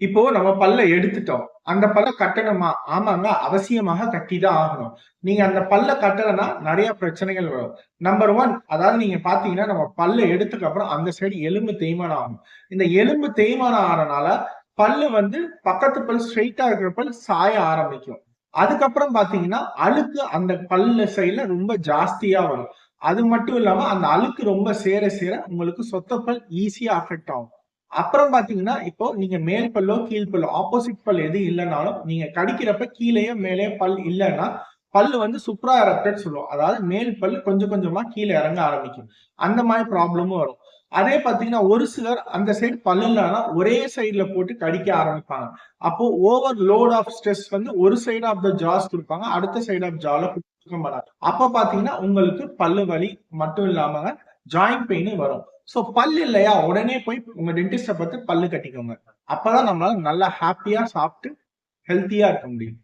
இப்போ நம்ம பல்ல எடுத்துட்டோம். அந்த பல்ல கட்டணுமா? ஆமாங்க. அவசியமாக கட்டி தான் ஆகணும். நீங்க அந்த பல்ல கட்டலன்னா நிறைய பிரச்சனைகள் வரும். நம்பர் ஒன் அதாவது நீங்க பார்த்தீங்கன்னா, நம்ம பல்ல எடுத்துக்கு அப்புறம் அந்த சைடு எலும்பு தேய்மானம் ஆகும். இந்த எலும்பு தேய்மானம் ஆறனால, பல்லு வந்து பக்கத்து பல் ஸ்ட்ரெயிட்டா இருக்கிற பல் சாய ஆரம்பிக்கும். அதுக்கப்புறம் பார்த்தீங்கன்னா, அழுக்கு அந்த பல்லு சைடுல ரொம்ப ஜாஸ்தியா வரும். அது மட்டும் இல்லாம அந்த அழுக்கு ரொம்ப சேர சேர உங்களுக்கு சொத்தப்பல் பல் ஈஸியா அஃபெக்ட் ஆகும். அப்புறம் பார்த்தீங்கன்னா, இப்போ நீங்க மேல் பல்லோ, கீழ் பல்லோ ஆப்போசிட் பல் எது இல்லைனாலும் நீங்க கடிக்கிறப்ப கீழேயோ மேலேயோ பல் இல்லைன்னா பல்லு வந்து சுப்ரா எரப்டட் சொல்லுவோம். அதாவது மேல் பல் கொஞ்சம் கொஞ்சமா கீழே இறங்க ஆரம்பிக்கும். அந்த மாதிரி ப்ராப்ளமும் வரும். அதே பார்த்தீங்கன்னா, ஒரு சிலர் அந்த சைடு பல் இல்லைன்னா ஒரே சைட்ல போட்டு கடிக்க ஆரம்பிப்பாங்க. அப்போ ஓவர் லோட் ஆஃப் ஸ்ட்ரெஸ் வந்து ஒரு சைடு ஆஃப் த ஜாஸ் கொடுப்பாங்க அடுத்த சைடு ஆஃப் ஜால கொடுக்க மாட்டாங்க. அப்ப பார்த்தீங்கன்னா, உங்களுக்கு பல்லு வலி மட்டும் இல்லாமல் ஜாயிண்ட் பெயினும் வரும். சோ பல் இல்லையா, உடனே போய் உங்க டென்டிஸ்டை பார்த்து பல்லு கட்டிக்கோங்க. அப்பதான் நம்மளால நல்லா ஹாப்பியா சாப்பிட்டு ஹெல்த்தியா இருக்க முடியும்.